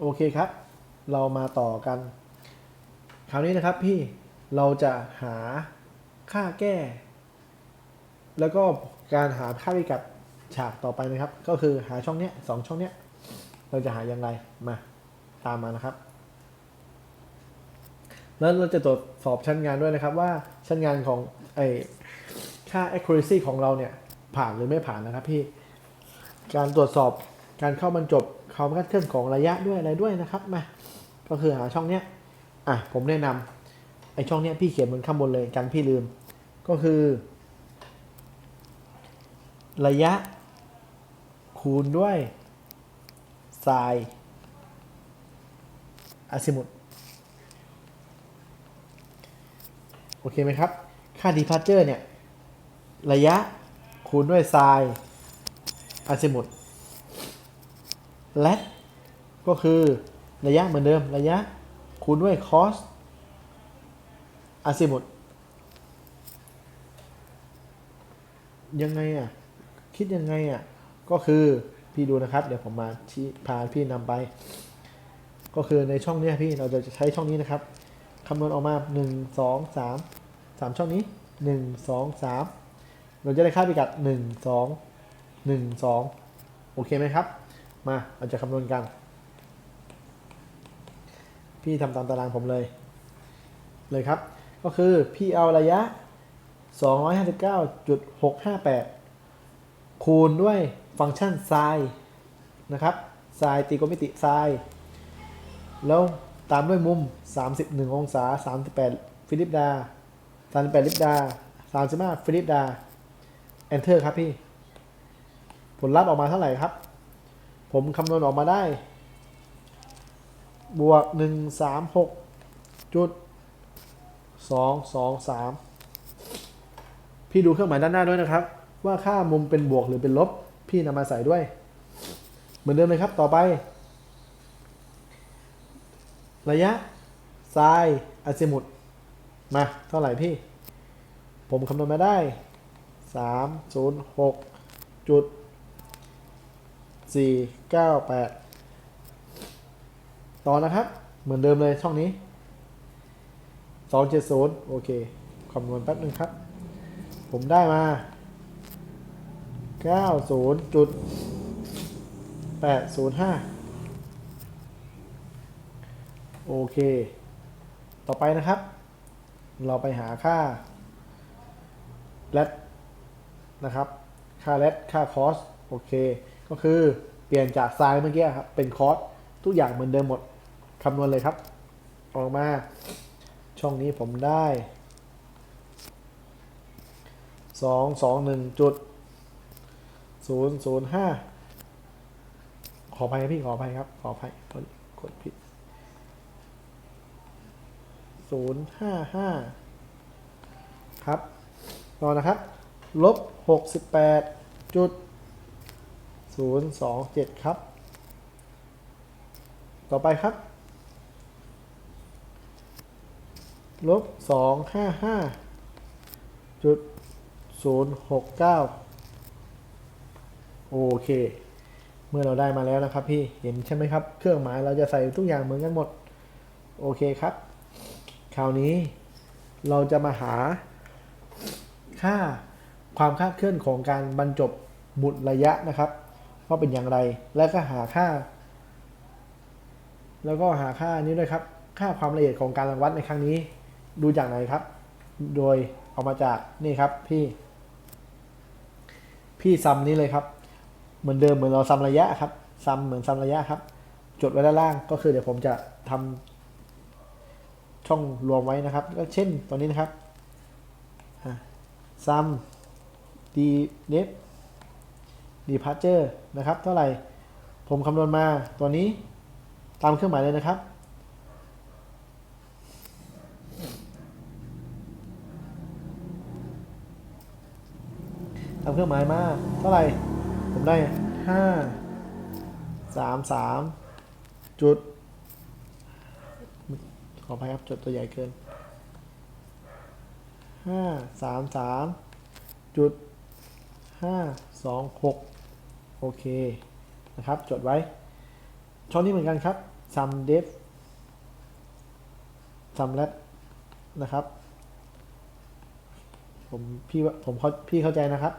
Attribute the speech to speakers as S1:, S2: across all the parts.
S1: โอเคครับ เรามาต่อกัน คราวนี้นะครับพี่เราจะหาค่าแก้ แล้วก็การหาค่าพิกัดฉากต่อไปนะครับ ก็คือหาช่องเนี้ยสองช่องเนี้ย เราจะหาอย่างไรมาตามมานะครับ แล้วเราจะตรวจสอบชั้นงานด้วยนะครับว่าชั้นงานของไอค่า accuracy ของเราเนี่ยผ่านหรือไม่ผ่านนะครับพี่ การตรวจสอบการเข้าบรรจบ ความคลาดเคลื่อนของระยะด้วยอะไรด้วยนะครับมาก็คือหาช่องเนี้ยอะผมแนะนำไอช่องเนี้ยพี่เขียนบนข้างบนเลยกันพี่ลืม ก็คือ ระยะ คูณด้วยไซน์อาซิมุตโอเคไหมครับ ค่า departure เนี่ย ระยะคูณด้วยไซน์อาซิมุต และก็คือระยะเหมือนเดิมระยะคูณด้วย cos อาซิมุตยังไงอะ คิดยังไงอะ ก็คือพี่ดูนะครับ เดี๋ยวผมมาชี้พาพี่นำไป ก็คือในช่องเนี้ยพี่เราจะใช้ช่องนี้นะครับคำนวณออกมา 1 2 3 3 ช่องนี้ 1 2 3 เราจะได้ค่าพิกัด 1 2 1 2 โอเคไหมครับ มาเราจะคำนวณกัน พี่ทำตามตารางผมเลย เลยครับ ก็คือพี่เอาระยะ 259.658 คูณด้วยฟังก์ชันไซน์นะครับไซน์ตีโกมิติไซน์แล้วตามด้วยมุม 31 องศา 38 ฟิลิปดา 38 ลิปดา 35 ฟิลิปดา Enter ครับพี่ ผลลัพธ์ออกมาเท่าไหร่ครับ ผมคำนวณออกมาได้ บวก 136จุด223 พี่ดูเครื่องหมายด้านหน้าด้วยนะครับ ว่าค่ามุมเป็นบวกหรือเป็นลบ พี่นำมาใส่ด้วย เหมือนเดิมเลยครับต่อไป ระยะไซน์อาซิมุตมา เท่าไหร่พี่ ผมคำนวณมาได้ 306จุด 498 ต่อนะครับ เหมือนเดิมเลยช่องนี้ 270 โอเคคำนวณแป๊บนึงครับ ผมได้มา 90.805 โอเค ต่อไปนะครับ เราไปหาค่าแรดนะครับ ค่าแรดค่าคอส โอเค ก็คือเปลี่ยนจากไซน์เมื่อกี้ครับ เป็นคอสทุกอย่างเหมือนเดิมหมดคำนวณเลยครับ ออกมา ช่องนี้ผมได้สองสองหนึ่งจุดศูนย์ศูนย์ห้าขออภัยครับพี่ขออภัยครับ ขออภัยกดกดผิดศูนย์ห้าห้าครับต่อนะครับ ลบหกสิบแปดจุด ศูนย์สองเจ็ดครับ ต่อไปครับ ลบสองห้าห้าจุด069 โอเค เมื่อเราได้มาแล้วนะครับพี่ เห็นใช่ไหมครับ เครื่องหมายเราจะใส่ทุกอย่างเหมือนกันหมด โอเคครับ คราวนี้เราจะมาหาค่าความคาดเคลื่อนของการบรรจบบุตรระยะนะครับ ว่าเป็นอย่างไร และก็หาค่า แล้วก็หาค่านี้ด้วยครับ ค่าความละเอียดของการรังวัดในครั้งนี้ ดูจากไหนครับ โดยเอามาจากนี่ครับพี่ พี่ซัมนี้เลยครับ เหมือนเดิมเหมือนเราซัมระยะครับซัมเหมือนซัมระยะครับ จดไว้ด้านล่างก็คือเดี๋ยวผมจะทำช่องรวมไว้นะครับก็เช่นตัวนี้นะครับซัมดีเนฟ ดีพาร์เจอร์นะครับ เท่าไหร่ ผมคำนวณมาตัวนี้ตามเครื่องหมายเลยนะครับทำเครื่องหมายมาเท่าไหร่ ผมได้ห้าสามสามจุด ขออภัยครับจดตัวใหญ่เกินห้าสามสามจุดห้าสองหก เคนะครับจดไว้ช่องนี้เหมือนกันครับ sum def sum let นะครับ ผมพี่ผมเขาพี่เข้าใจนะครับ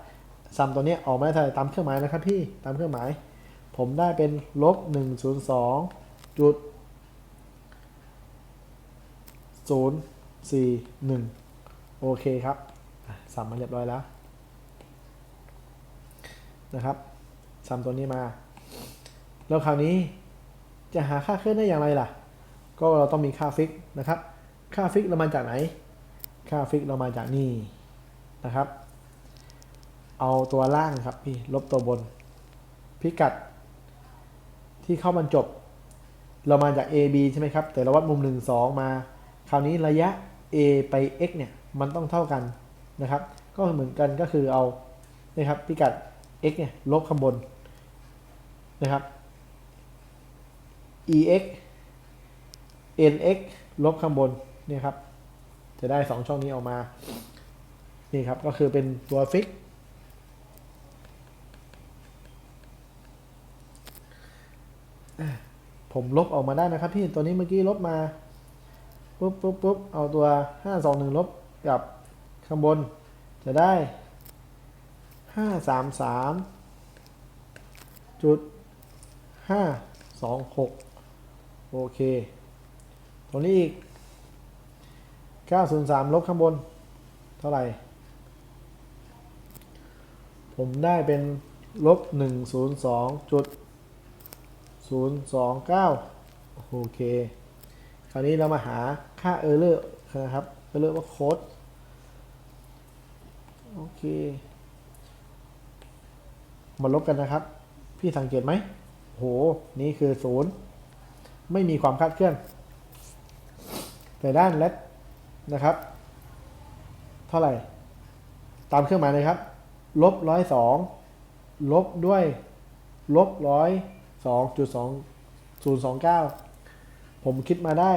S1: ซัมตัวนี้ออกมาได้เท่าไหร่ตามเครื่องหมายนะครับพี่ตามเครื่องหมาย ผมได้เป็นลบหนึ่งศูนย์สองจุดศูนย์สี่หนึ่งโอเคครับซัมมาเรียบร้อยแล้วนะครับ ซัมตัวนี้มา แล้วคราวนี้จะหาค่าเคลื่อนได้อย่างไรล่ะ ก็เราต้องมีค่าฟิกนะครับ ค่าฟิกเรามาจากไหน ค่าฟิกเรามาจากนี่นะครับ เอาตัวล่างครับพี่ลบตัวบน พิกัด ที่เข้าบรรจบ เรามาจาก AB ใช่ไหมครับ แต่เราวัดมุม 1 2 มา คราวนี้ระยะ A ไป x เนี่ยมันต้องเท่ากันนะครับ ก็เหมือนกันก็คือเอานะครับพิกัด x เนี่ยลบข้างบน นะครับ ex nx ลบข้างบนนี่ครับ จะได้ 2 ช่องนี้ออกมา นี่ครับ ก็คือเป็นตัวฟิก ผมลบออกมาได้นะครับพี่ ตัวนี้เมื่อกี้ลบมา ปุ๊บปุ๊บปุ๊บเอาตัว 521 ลบกับข้างบน จะได้ 533จุด 526โอเค ตรงนี้อีก903ลบข้างบน เท่าไหร่ ผมได้เป็นลบ102จุดศูนย์สองเก้าโอเค คราวนี้เรามาหาค่า error นะครับ error ว่าโค้ดโอเค มาลบกันนะครับ พี่สังเกตไหม โห นี่คือศูนย์ไม่มีความคาดเคลื่อน แต่ด้านเลนะครับ เท่าไหร่ ตามเครื่องหมายเลยครับลบร้อยสองลบด้วยลบร้อยสองจุดสองศูนย์สองเก้าผมคิดมาได้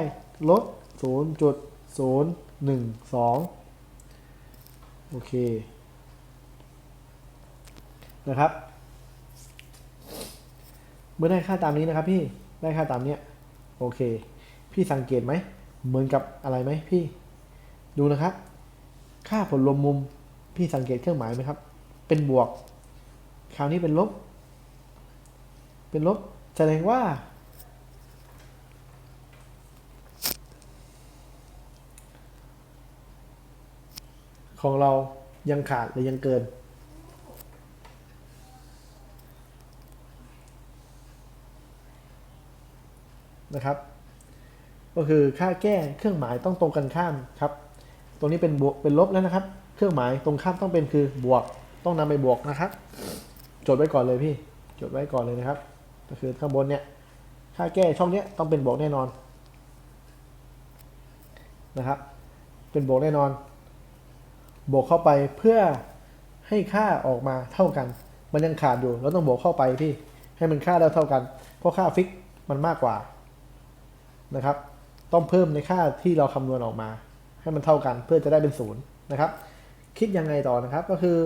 S1: ลบศูนย์จุดศูนย์หนึ่งสองโอเค นะครับ มื่อได้ค่าตามนี้นะครับพี่ได้ค่าตามเนี้ยโอเค พี่สังเกตไหมเหมือนกับอะไรไหมพี่ ดูนะครับ ค่าผลรวมมุมพี่สังเกตเครื่องหมายไหมครับ เป็นบวก คราวนี้เป็นลบ เป็นลบแสดงว่า ของเรายังขาดหรือยังเกิน นะครับ ก็คือค่าแก้เครื่องหมายต้องตรงกันข้ามครับ ตรงนี้เป็นบวกเป็นลบแล้วนะครับ เครื่องหมายตรงข้ามต้องเป็นคือบวก ต้องนำไปบวกนะครับ จดไว้ก่อนเลยพี่ จดไว้ก่อนเลยนะครับ ก็คือข้างบนเนี่ยค่าแก้ช่องเนี้ยต้องเป็นบวกแน่นอนนะครับ เป็นบวกแน่นอน บวกเข้าไปเพื่อให้ค่าออกมาเท่ากัน มันยังขาดอยู่เราต้องบวกเข้าไปพี่ ให้มันค่าได้เท่ากัน เพราะค่าฟิกมันมากกว่า นะครับ ต้องเพิ่มในค่าที่เราคำนวณออกมา ให้มันเท่ากันเพื่อจะได้เป็นศูนย์นะครับ คิดยังไงต่อนะครับก็คือ